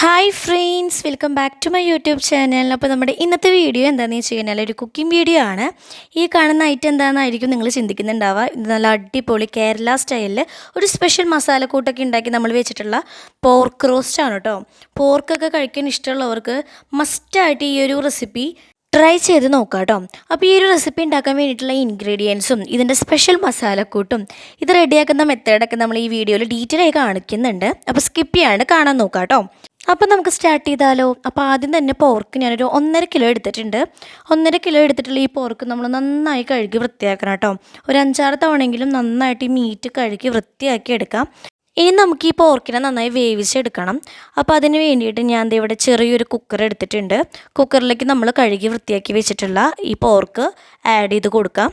Hi friends welcome back to my YouTube channel അപ്പോൾ നമ്മുടെ ഇന്നത്തെ വീഡിയോ എന്താണെന്ന് വെച്ച് കഴിഞ്ഞാൽ ഒരു കുക്കിംഗ് വീഡിയോ ആണ്. ഈ കാണുന്ന ഐറ്റം എന്താണെന്നായിരിക്കും നിങ്ങൾ ചിന്തിക്കുന്നുണ്ടാവുക. നല്ല അടിപൊളി കേരള സ്റ്റൈലിൽ ഒരു സ്പെഷ്യൽ മസാലക്കൂട്ടൊക്കെ ഉണ്ടാക്കി നമ്മൾ വെച്ചിട്ടുള്ള പോർക്ക് റോസ്റ്റ് ആണ് കേട്ടോ പോർക്കൊക്കെ കഴിക്കാൻ ഇഷ്ടമുള്ളവർക്ക് മസ്റ്റായിട്ട് ഈ ഒരു റെസിപ്പി ട്രൈ ചെയ്ത് നോക്കാം കേട്ടോ അപ്പോൾ ഈ ഒരു റെസിപ്പി ഉണ്ടാക്കാൻ വേണ്ടിയിട്ടുള്ള ഇൻഗ്രീഡിയൻസും ഇതിന്റെ സ്പെഷ്യൽ മസാലക്കൂട്ടും ഇത് റെഡിയാക്കുന്ന മെത്തേഡൊക്കെ നമ്മൾ ഈ വീഡിയോയിൽ ഡീറ്റെയിൽ ആയി കാണിക്കുന്നുണ്ട്. അപ്പോൾ സ്കിപ്പ് ചെയ്യാണ്ട് കാണാൻ നോക്കാം കേട്ടോ അപ്പോൾ നമുക്ക് സ്റ്റാർട്ട് ചെയ്താലോ? അപ്പോൾ ആദ്യം തന്നെ പോർക്ക് ഞാനൊരു ഒന്നര കിലോ എടുത്തിട്ടുണ്ട്. ഒന്നര കിലോ എടുത്തിട്ടുള്ള ഈ പോർക്ക് നമ്മൾ നന്നായി കഴുകി വൃത്തിയാക്കണം കേട്ടോ. ഒരു അഞ്ചാറ് തവണയെങ്കിലും നന്നായിട്ട് ഈ മീറ്റ് കഴുകി വൃത്തിയാക്കി എടുക്കാം. ഇനി നമുക്ക് ഈ പോർക്കിനെ നന്നായി വേവിച്ചെടുക്കണം. അപ്പോൾ അതിന് വേണ്ടിയിട്ട് ഞാൻ ഇവിടെ ചെറിയൊരു കുക്കർ എടുത്തിട്ടുണ്ട്. കുക്കറിലേക്ക് നമ്മൾ കഴുകി വൃത്തിയാക്കി വെച്ചിട്ടുള്ള ഈ പോർക്ക് ആഡ് ചെയ്ത് കൊടുക്കാം.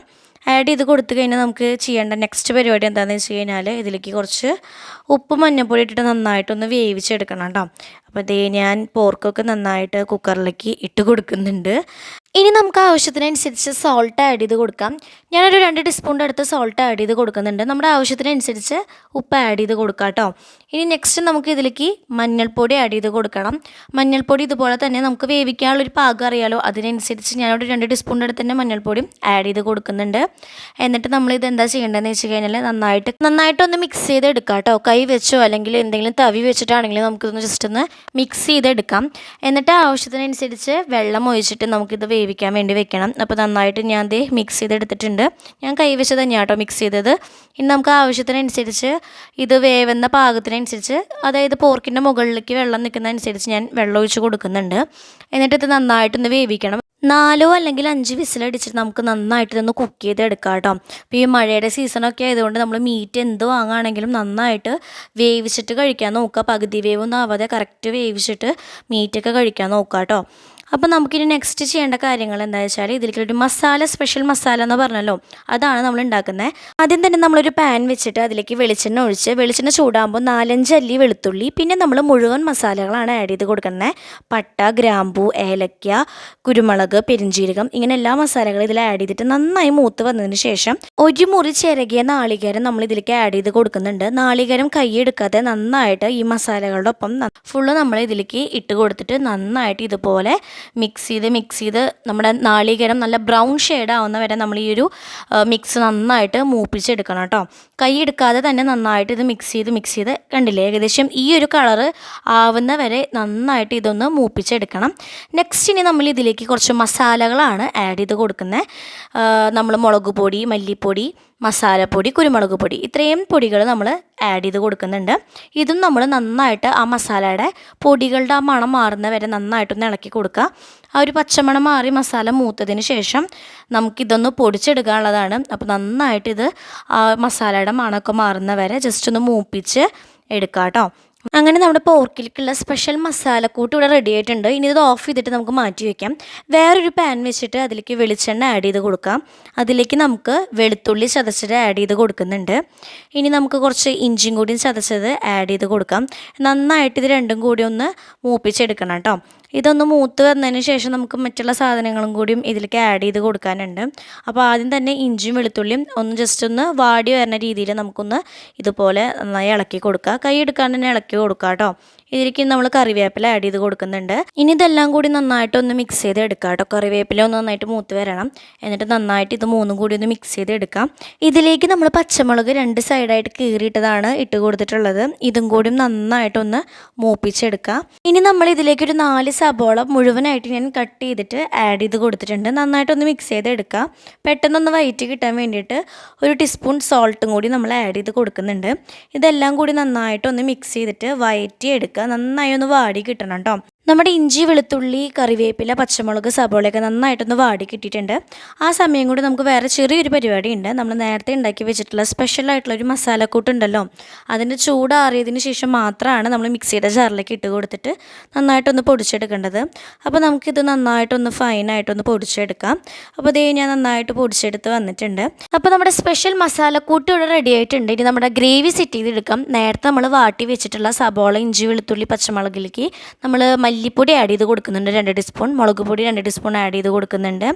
ആഡ് ചെയ്ത് കൊടുത്തു കഴിഞ്ഞാൽ നമുക്ക് ചെയ്യേണ്ട നെക്സ്റ്റ് പരിപാടി എന്താണെന്ന് വെച്ച് കഴിഞ്ഞാൽ ഇതിലേക്ക് കുറച്ച് ഉപ്പ് മഞ്ഞൾപ്പൊടി ഇട്ടിട്ട് നന്നായിട്ടൊന്ന് വേവിച്ചെടുക്കണം കേട്ടോ. അപ്പോൾ ഇതേ ഞാൻ പോർക്കൊക്കെ നന്നായിട്ട് കുക്കറിലേക്ക് ഇട്ട് കൊടുക്കുന്നുണ്ട്. ഇനി നമുക്ക് ആവശ്യത്തിനനുസരിച്ച് സോൾട്ട് ആഡ് ചെയ്ത് കൊടുക്കാം. ഞാനൊരു രണ്ട് ടീസ്പൂണിന്റെ അടുത്ത് സോൾട്ട് ആഡ് ചെയ്ത് കൊടുക്കുന്നുണ്ട്. നമ്മുടെ ആവശ്യത്തിനനുസരിച്ച് ഉപ്പ് ആഡ് ചെയ്ത് കൊടുക്കാം കേട്ടോ. ഇനി നെക്സ്റ്റ് നമുക്ക് ഇതിലേക്ക് മഞ്ഞൾപ്പൊടി ആഡ് ചെയ്ത് കൊടുക്കണം. മഞ്ഞൾപ്പൊടി ഇതുപോലെ തന്നെ നമുക്ക് വേവിക്കാനുള്ളൊരു പാകം അറിയാലോ? അതിനനുസരിച്ച് ഞാനൊരു രണ്ട് ടീസ്പൂണിന്റെ അടുത്ത് തന്നെ മഞ്ഞൾപ്പൊടി ആഡ് ചെയ്ത് കൊടുക്കുന്നുണ്ട്. എന്നിട്ട് നമ്മൾ ഇത് എന്താ ചെയ്യേണ്ടതെന്ന് വെച്ച് കഴിഞ്ഞാൽ നന്നായിട്ട് നന്നായിട്ടൊന്ന് മിക്സ് ചെയ്ത് എടുക്കാം കേട്ടോ. കൈ വെച്ചോ അല്ലെങ്കിൽ എന്തെങ്കിലും തവി വെച്ചിട്ടാണെങ്കിലും നമുക്കിതൊന്ന് ജസ്റ്റ് ഒന്ന് മിക്സ് ചെയ്തെടുക്കാം. എന്നിട്ട് ആവശ്യത്തിനനുസരിച്ച് വെള്ളം ഒഴിച്ചിട്ട് നമുക്കിത് വേവിക്കാൻ വേണ്ടി വെക്കണം. അപ്പോൾ നന്നായിട്ട് ഞാൻ ദേ മിക്സ് ചെയ്തെടുത്തിട്ടുണ്ട്. ഞാൻ കൈ വെച്ച് തന്നെയാണ് കേട്ടോ മിക്സ് ചെയ്തത്. ഇനി നമുക്ക് ആവശ്യത്തിനനുസരിച്ച് ഇത് വേവുന്ന പാകത്തിനനുസരിച്ച് അതായത് പോർക്കിന്റെ മുകളിലേക്ക് വെള്ളം നിൽക്കുന്നതനുസരിച്ച് ഞാൻ വെള്ളം ഒഴിച്ച് കൊടുക്കുന്നുണ്ട്. എന്നിട്ട് ഇത് നന്നായിട്ടൊന്ന് വേവിക്കണം. നാലോ അല്ലെങ്കിൽ അഞ്ച് വിസിലടിച്ചിട്ട് നമുക്ക് നന്നായിട്ട് ഇതൊന്ന് കുക്ക് ചെയ്തെടുക്കാം കേട്ടോ അപ്പോൾ ഈ മഴയുടെ സീസണൊക്കെ ആയതുകൊണ്ട് നമ്മൾ മീറ്റ് എന്ത് വാങ്ങുകയാണെങ്കിലും നന്നായിട്ട് വേവിച്ചിട്ട് കഴിക്കാൻ നോക്കുക. പകുതി വേവൊന്നും ആവാതെ കറക്റ്റ് വേവിച്ചിട്ട് മീറ്റൊക്കെ കഴിക്കാൻ നോക്കുക കേട്ടോ അപ്പോൾ നമുക്കിനി നെക്സ്റ്റ് ചെയ്യേണ്ട കാര്യങ്ങൾ എന്താ വെച്ചാൽ ഇതിലേക്ക് ഒരു മസാല സ്പെഷ്യൽ മസാല എന്ന് പറഞ്ഞല്ലോ. അതാണ് നമ്മൾ ഉണ്ടാക്കുന്നത് ആദ്യം തന്നെ നമ്മളൊരു പാൻ വെച്ചിട്ട് അതിലേക്ക് വെളിച്ചെണ്ണ ഒഴിച്ച് വെളിച്ചെണ്ണ ചൂടാകുമ്പോൾ നാലഞ്ച് അല്ലി വെളുത്തുള്ളി പിന്നെ നമ്മൾ മുഴുവൻ മസാലകളാണ് ആഡ് ചെയ്ത് കൊടുക്കുന്നത് പട്ട ഗ്രാമ്പൂ ഏലക്ക കുരുമുളക് പെരിഞ്ചീരകം ഇങ്ങനെ എല്ലാ മസാലകളും ഇതിൽ ആഡ് ചെയ്തിട്ട് നന്നായി മൂത്ത് വന്നതിന് ശേഷം ഒരു മുറി ചിരകിയ നാളികേരം നമ്മൾ ഇതിലേക്ക് ആഡ് ചെയ്ത് കൊടുക്കുന്നുണ്ട്. നാളികേരം കൈയെടുക്കാതെ നന്നായിട്ട് ഈ മസാലകളുടെ ഒപ്പം ഫുള്ള് നമ്മൾ ഇതിലേക്ക് ഇട്ട് കൊടുത്തിട്ട് നന്നായിട്ട് ഇതുപോലെ മിക്സ് ചെയ്ത് മിക്സ് ചെയ്ത് നമ്മുടെ നാളികേരം നല്ല ബ്രൗൺ ഷെയ്ഡ് ആവുന്ന വരെ നമ്മൾ ഈ ഒരു മിക്സ് നന്നായിട്ട് മൂപ്പിച്ചെടുക്കണം കേട്ടോ. കൈ എടുക്കാതെ തന്നെ നന്നായിട്ട് ഇത് മിക്സ് ചെയ്ത് മിക്സ് ചെയ്ത് കണ്ടില്ലേ? ഏകദേശം ഈ ഒരു കളറ് ആവുന്ന വരെ നന്നായിട്ട് ഇതൊന്ന് മൂപ്പിച്ചെടുക്കണം. നെക്സ്റ്റ് ഇനി നമ്മൾ ഇതിലേക്ക് കുറച്ച് മസാലകളാണ് ആഡ് ചെയ്ത് കൊടുക്കുന്നത്. നമ്മൾ മുളക് പൊടി മല്ലിപ്പൊടി മസാലപ്പൊടി കുരുമുളക് പൊടി ഇത്രയും പൊടികൾ നമ്മൾ ആഡ് ചെയ്ത് കൊടുക്കുന്നുണ്ട്. ഇതും നമ്മൾ നന്നായിട്ട് ആ മസാലയുടെ പൊടികളുടെ ആ മണം മാറുന്ന വരെ നന്നായിട്ടൊന്ന് ഇളക്കി കൊടുക്കുക. ആ ഒരു പച്ചമണം മാറി മസാല മൂത്തതിന് ശേഷം നമുക്കിതൊന്ന് പൊടിച്ചെടുക്കാനുള്ളതാണ്. അപ്പോൾ നന്നായിട്ട് ഇത് ആ മസാലയുടെ മണമൊക്കെ മാറുന്ന വരെ ജസ്റ്റ് ഒന്ന് മൂപ്പിച്ച് എടുക്കാം കേട്ടോ അങ്ങനെ നമ്മുടെ പോർക്കിലേക്കുള്ള സ്പെഷ്യൽ മസാലക്കൂട്ട് ഇവിടെ റെഡി ആയിട്ടുണ്ട്. ഇനി ഇത് ഓഫ് ചെയ്തിട്ട് നമുക്ക് മാറ്റി വയ്ക്കാം വേറൊരു പാൻ വെച്ചിട്ട് അതിലേക്ക് വെളിച്ചെണ്ണ ആഡ് ചെയ്ത് കൊടുക്കാം. അതിലേക്ക് നമുക്ക് വെളുത്തുള്ളി ചതച്ചത് ആഡ് ചെയ്ത് കൊടുക്കുന്നുണ്ട്. ഇനി നമുക്ക് കുറച്ച് ഇഞ്ചിയും കൂടിയും ചതച്ചത് ആഡ് ചെയ്ത് കൊടുക്കാം. നന്നായിട്ട് ഇത് രണ്ടും കൂടി ഒന്ന് മൂപ്പിച്ചെടുക്കണം കേട്ടോ. ഇതൊന്ന് മൂത്ത് വന്നതിന് ശേഷം നമുക്ക് മറ്റുള്ള സാധനങ്ങളും കൂടിയും ഇതിലേക്ക് ആഡ് ചെയ്ത് കൊടുക്കാനുണ്ട്. അപ്പോൾ ആദ്യം തന്നെ ഇഞ്ചിയും വെളുത്തുള്ളിയും ഒന്ന് ജസ്റ്റ് ഒന്ന് വാടി വരുന്ന രീതിയിൽ നമുക്കൊന്ന് ഇതുപോലെ നന്നായി ഇളക്കി കൊടുക്കുക. കൈ എടുക്കാണ്ട് തന്നെ ഇളക്കി കൊടുക്കുക കേട്ടോ. ഇതിലേക്ക് നമ്മൾ കറിവേപ്പില ആഡ് ചെയ്ത് കൊടുക്കുന്നുണ്ട്. ഇനി ഇതെല്ലാം കൂടി നന്നായിട്ട് ഒന്ന് മിക്സ് ചെയ്ത് എടുക്കാം കേട്ടോ. കറിവേപ്പില ഒന്ന് നന്നായിട്ട് മൂത്ത് വരണം. എന്നിട്ട് നന്നായിട്ട് ഇത് മൂന്നും കൂടി ഒന്ന് മിക്സ് ചെയ്ത് എടുക്കാം. ഇതിലേക്ക് നമ്മൾ പച്ചമുളക് രണ്ട് സൈഡായിട്ട് കീറിയിട്ടതാണ് ഇട്ട് കൊടുത്തിട്ടുള്ളത്. ഇതും കൂടി നന്നായിട്ടൊന്ന് മൂപ്പിച്ചെടുക്കാം. ഇനി നമ്മൾ ഇതിലേക്ക് ഒരു നാല് സബോള മുഴുവനായിട്ട് ഞാൻ കട്ട് ചെയ്തിട്ട് ആഡ് ചെയ്ത് കൊടുത്തിട്ടുണ്ട്. നന്നായിട്ടൊന്ന് മിക്സ് ചെയ്ത് എടുക്കാം. പെട്ടെന്നൊന്ന് വൈറ്റ് കിട്ടാൻ വേണ്ടിയിട്ട് ഒരു ടീസ്പൂൺ സോൾട്ടും കൂടി നമ്മൾ ആഡ് ചെയ്ത് കൊടുക്കുന്നുണ്ട്. ഇതെല്ലാം കൂടി നന്നായിട്ടൊന്ന് മിക്സ് ചെയ്തിട്ട് വയറ്റി എടുക്കുക നന്നായി ഒന്ന് വാടി കിട്ടണം കേട്ടോ നമ്മുടെ ഇഞ്ചി വെളുത്തുള്ളി കറിവേപ്പില പച്ചമുളക് സബോളയൊക്കെ നന്നായിട്ടൊന്ന് വാടി കിട്ടിയിട്ടുണ്ട്. ആ സമയം കൂടി നമുക്ക് വേറെ ചെറിയൊരു പരിപാടി ഉണ്ട് നമ്മൾ നേരത്തെ ഉണ്ടാക്കി വെച്ചിട്ടുള്ള സ്പെഷ്യൽ ആയിട്ടുള്ള ഒരു മസാലക്കൂട്ട് ഉണ്ടല്ലോ അതിന്റെ ചൂടാറിയതിന് ശേഷം മാത്രമാണ് നമ്മൾ മിക്സിയുടെ ജാറിലേക്ക് ഇട്ട് കൊടുത്തിട്ട് നന്നായിട്ടൊന്ന് പൊടിച്ചെടുക്കേണ്ടത്. അപ്പോൾ നമുക്കിത് നന്നായിട്ടൊന്ന് ഫൈനായിട്ടൊന്ന് പൊടിച്ചെടുക്കാം. അപ്പോൾ ഇതേ ഞാൻ നന്നായിട്ട് പൊടിച്ചെടുത്ത് വന്നിട്ടുണ്ട്. അപ്പോൾ നമ്മുടെ സ്പെഷ്യൽ മസാലക്കൂട്ട് ഇവിടെ റെഡി ആയിട്ടുണ്ട്. ഇനി നമ്മുടെ ഗ്രേവി സെറ്റ് ചെയ്തെടുക്കാം. നേരത്തെ നമ്മൾ വാട്ടി വെച്ചിട്ടുള്ള സബോള ഇഞ്ചി വെളുത്തുള്ളി പച്ചമുളകിലേക്ക് നമ്മൾ മല്ലിപ്പൊടി ആഡ് ചെയ്ത് കൊടുക്കുന്നുണ്ട്. രണ്ട് ടീസ്പൂൺ മുളക് പൊടി രണ്ട് ടീസ്പൂൺ ആഡ് ചെയ്ത് കൊടുക്കുന്നുണ്ട്.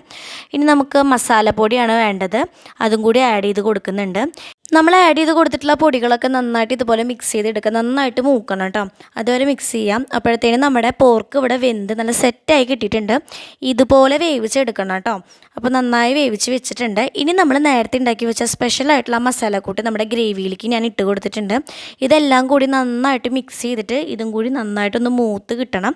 ഇനി നമുക്ക് മസാലപ്പൊടിയാണ് വേണ്ടത്. അതും കൂടി ആഡ് ചെയ്ത് കൊടുക്കുന്നുണ്ട്. നമ്മൾ ആഡ് ചെയ്ത് കൊടുത്തിട്ടുള്ള പൊടികളൊക്കെ നന്നായിട്ട് ഇതുപോലെ മിക്സ് ചെയ്തെടുക്കുക നന്നായിട്ട് മൂക്കണം കേട്ടോ അതുപോലെ മിക്സ് ചെയ്യാം. അപ്പോഴത്തേനും നമ്മുടെ പോർക്ക് ഇവിടെ വെന്ത് നല്ല സെറ്റായി കിട്ടിയിട്ടുണ്ട്. ഇതുപോലെ വേവിച്ചെടുക്കണം കേട്ടോ അപ്പോൾ നന്നായി വേവിച്ച് വെച്ചിട്ടുണ്ട്. ഇനി നമ്മൾ നേരത്തെ ഉണ്ടാക്കി വെച്ച സ്പെഷ്യലായിട്ടുള്ള മസാലക്കൂട്ട് നമ്മുടെ ഗ്രേവിയിലേക്ക് ഞാൻ ഇട്ട് കൊടുത്തിട്ടുണ്ട്. ഇതെല്ലാം കൂടി നന്നായിട്ട് മിക്സ് ചെയ്തിട്ട് ഇതും കൂടി നന്നായിട്ടൊന്ന് മൂത്ത് കിട്ടണം.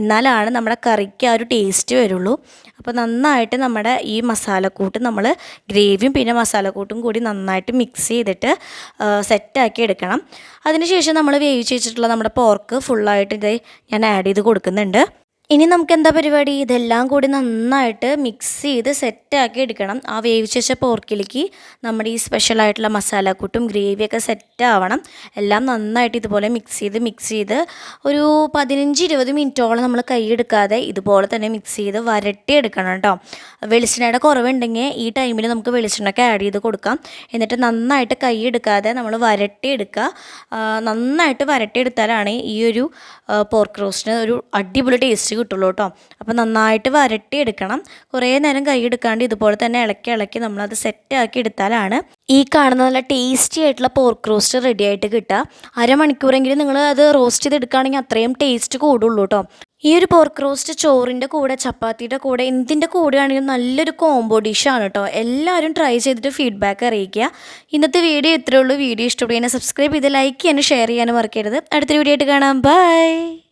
എന്നാലാണ് നമ്മുടെ കറിക്ക് ആ ഒരു ടേസ്റ്റ് വരുള്ളൂ. അപ്പോൾ നന്നായിട്ട് നമ്മുടെ ഈ മസാലക്കൂട്ട് നമ്മൾ ഗ്രേവിയും പിന്നെ മസാലക്കൂട്ടും കൂടി നന്നായിട്ട് മിക്സ് ചെയ്തിട്ട് സെറ്റാക്കി എടുക്കണം. അതിനുശേഷം നമ്മൾ വേവിച്ച് വെച്ചിട്ടുള്ള നമ്മുടെ പോർക്ക് ഫുള്ളായിട്ട് ഇത് ഞാൻ ആഡ് ചെയ്ത് കൊടുക്കുന്നുണ്ട്. ഇനി നമുക്ക് എന്താ പരിപാടി? ഇതെല്ലാം കൂടി നന്നായിട്ട് മിക്സ് ചെയ്ത് സെറ്റാക്കി എടുക്കണം. ആ വേവിച്ച് വെച്ച പോർക്കിലേക്ക് നമ്മുടെ ഈ സ്പെഷ്യലായിട്ടുള്ള മസാലക്കൂട്ടും ഗ്രേവിയൊക്കെ സെറ്റാവണം എല്ലാം നന്നായിട്ട് ഇതുപോലെ മിക്സ് ചെയ്ത് മിക്സ് ചെയ്ത് ഒരു പതിനഞ്ച് ഇരുപത് മിനിറ്റോളം നമ്മൾ കൈയെടുക്കാതെ ഇതുപോലെ തന്നെ മിക്സ് ചെയ്ത് വരട്ടി എടുക്കണം കേട്ടോ വെളിച്ചെണ്ണയുടെ കുറവുണ്ടെങ്കിൽ ഈ ടൈമിൽ നമുക്ക് വെളിച്ചെണ്ണയൊക്കെ ആഡ് ചെയ്ത് കൊടുക്കാം. എന്നിട്ട് നന്നായിട്ട് കൈ എടുക്കാതെ നമ്മൾ വരട്ടി എടുക്കുക. നന്നായിട്ട് വരട്ടി എടുത്താലാണ് ഈ ഒരു പോർക്ക് റോസ്റ്റിന് ഒരു അടിപൊളി ടേസ്റ്റ് കിട്ടുള്ളൂ കേട്ടോ അപ്പോൾ നന്നായിട്ട് വരട്ടി എടുക്കണം കുറേ നേരം കൈ എടുക്കാണ്ട് ഇതുപോലെ തന്നെ ഇളക്കി ഇളക്കി നമ്മളത് സെറ്റാക്കി എടുത്താലാണ് ഈ കാണുന്ന നല്ല ടേസ്റ്റി ആയിട്ടുള്ള പോർക്ക് റോസ്റ്റ് റെഡി ആയിട്ട് കിട്ടുക. അരമണിക്കൂറെങ്കിലും നിങ്ങൾ അത് റോസ്റ്റ് ചെയ്ത് എടുക്കുകയാണെങ്കിൽ അത്രയും ടേസ്റ്റ് കൂടുള്ളൂ കേട്ടോ ഈ ഒരു പോർക്ക് റോസ്റ്റ് ചോറിന്റെ കൂടെ ചപ്പാത്തിയുടെ കൂടെ എന്തിന്റെ കൂടെയാണെങ്കിലും നല്ലൊരു കോംബോ ഡിഷാണ് കേട്ടോ എല്ലാവരും ട്രൈ ചെയ്തിട്ട് ഫീഡ്ബാക്ക് അറിയിക്കുക. ഇന്നത്തെ വീഡിയോ ഇത്രയേ ഉള്ളൂ. വീഡിയോ ഇഷ്ടപ്പെടുകയാണെങ്കിൽ സബ്സ്ക്രൈബ് ചെയ്ത് ലൈക്ക് ചെയ്യാനും ഷെയർ ചെയ്യാനും മറക്കരുത്. അടുത്തൊരു വീഡിയോ ആയിട്ട് കാണാം. ബൈ